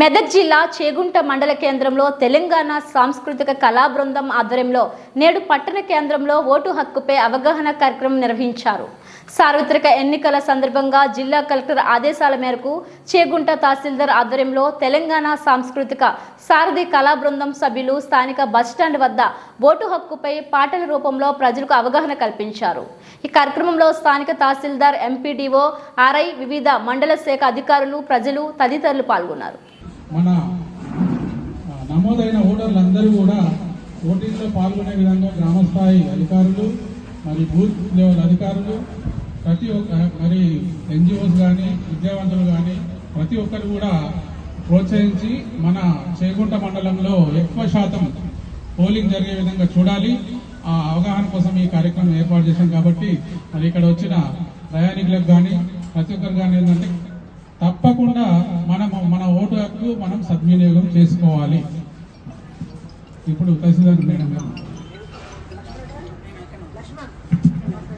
మెదక్ జిల్లా చేగుంట మండల కేంద్రంలో తెలంగాణ సాంస్కృతిక కళా బృందం ఆధ్వర్యంలో నేడు పట్టణ కేంద్రంలో ఓటు హక్కుపై అవగాహన కార్యక్రమం నిర్వహించారు. సార్వత్రిక ఎన్నికల సందర్భంగా జిల్లా కలెక్టర్ ఆదేశాల మేరకు చేగుంట తహసీల్దార్ ఆధ్వర్యంలో తెలంగాణ సాంస్కృతిక సారథి కళా బృందం సభ్యులు స్థానిక బస్టాండ్ వద్ద ఓటు హక్కుపై పాటల రూపంలో ప్రజలకు అవగాహన కల్పించారు. ఈ కార్యక్రమంలో స్థానిక తహసీల్దార్ ఎంపీడీఓ ఆర్ఐ వివిధ మండల శాఖ అధికారులు ప్రజలు తదితరులు పాల్గొన్నారు. మన నమోదైన నమోదైన ఓటర్లందరూ కూడా ఓటింగ్లో పాల్గొనే విధంగా గ్రామస్థాయి అధికారులు మరి బూత్ లెవెల్ అధికారులు ప్రతి ఒక్క మరి ఎన్జిఓస్ కానీ విద్యావంతులు కానీ ప్రతి ఒక్కరు కూడా ప్రోత్సహించి మన చేగుంట మండలంలో ఎక్కువ శాతం పోలింగ్ జరిగే విధంగా చూడాలి. ఆ అవగాహన కోసం ఈ కార్యక్రమం ఏర్పాటు చేశాం కాబట్టి మరి ఇక్కడ వచ్చిన ప్రయాణికులకు కానీ ప్రతి ఒక్కరు కానీ ఏంటంటే తప్పకుండా నోటు హక్కు మనం సద్వినియోగం చేసుకోవాలి. ఇప్పుడు తహసీల్దార్ మేడం గారు.